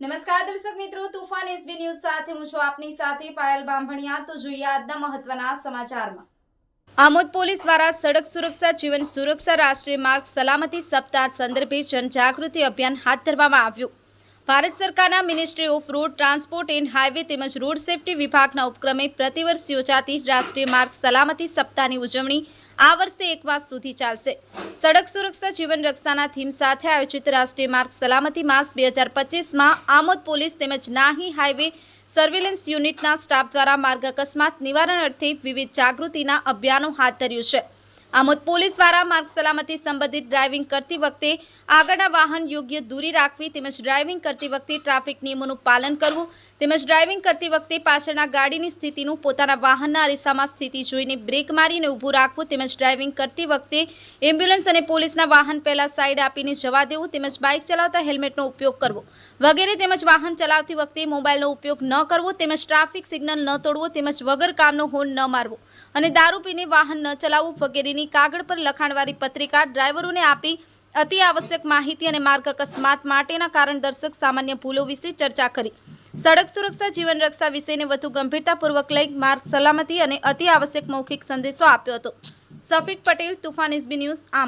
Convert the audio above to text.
નમસ્કાર દર્શક મિત્રો, તુફાન એસબી ન્યૂઝ સાથે હું છું આપની સાથે પાયલ બાંભણિયા. તો જોઈએ આજના મહત્વના સમાચારમાં. આમોદ પોલીસ દ્વારા સડક સુરક્ષા, જીવન સુરક્ષા, રાષ્ટ્રીય માર્ગ સલામતી સપ્તાહ સંદર્ભે જનજાગૃતિ અભિયાન હાથ ધરવામાં આવ્યું. ભારત સરકારના ministry of road transport and highway તેમજ રોડ સેફટી વિભાગના ઉપક્રમે પ્રતિવર્ષ યોજાતી રાષ્ટ્રીય માર્ગ સલામતી સપ્તાહની ઉજવણી આ વર્ષે એક માસ સુધી ચાલશે. સડક સુરક્ષા જીવન રક્ષાના થીમ સાથે આયોજિત રાષ્ટ્રીય માર્ગ સલામતી માસ બે હજાર પચીસમાં આમોદ પોલીસ તેમજ નાહી હાઇવે સર્વેલન્સ યુનિટના સ્ટાફ દ્વારા માર્ગ અકસ્માત નિવારણ અર્થે વિવિધ જાગૃતિના અભિયાનો હાથ ધર્યું છે. આમોદ પોલીસ દ્વારા માર્ગ સલામતી સંબંધિત ડ્રાઇવિંગ કરતી વખતે આગળના વાહન યોગ્ય દૂરી રાખવી તેમજ ડ્રાઇવિંગ કરતી વખતે ટ્રાફિક નિયમોનું પાલન કરવું તેમજ ડ્રાઇવિંગ કરતી વખતે પાછળના ગાડીની સ્થિતિનું પોતાના વાહનના અરીસામાં સ્થિતિ જોઈને બ્રેક મારીને ઊભું રાખવું તેમજ ડ્રાઇવિંગ કરતી વખતે એમ્બ્યુલન્સ અને પોલીસના વાહન પહેલાં સાઈડ આપીને જવા દેવું તેમજ બાઇક ચલાવતા હેલ્મેટનો ઉપયોગ કરવો વગેરે તેમજ વાહન ચલાવતી વખતે મોબાઈલનો ઉપયોગ ન કરવો તેમજ ટ્રાફિક સિગ્નલ ન તોડવો તેમજ વગર કામનો હોર્ન ન મારવો અને દારૂ પીને વાહન ન ચલાવવું વગેરેની કાગળ પર લખાણવાળી પત્રિકા ડ્રાઈવરોને આપી અતિ આવશ્યક માહિતી અને માર્ગ અકસ્માત માટેના કારણ દર્શક સામાન્ય ભૂલો વિશે ચર્ચા કરી. સડક સુરક્ષા, જીવન રક્ષા વિષયને વધુ ગંભીરતાપૂર્વક લઈ માર્ગ સલામતી અને અતિ આવશ્યક મૌખિક સંદેશો આપ્યો હતો. સફિક પટેલ, તુફાન, એસબી ન્યૂઝ, આમ.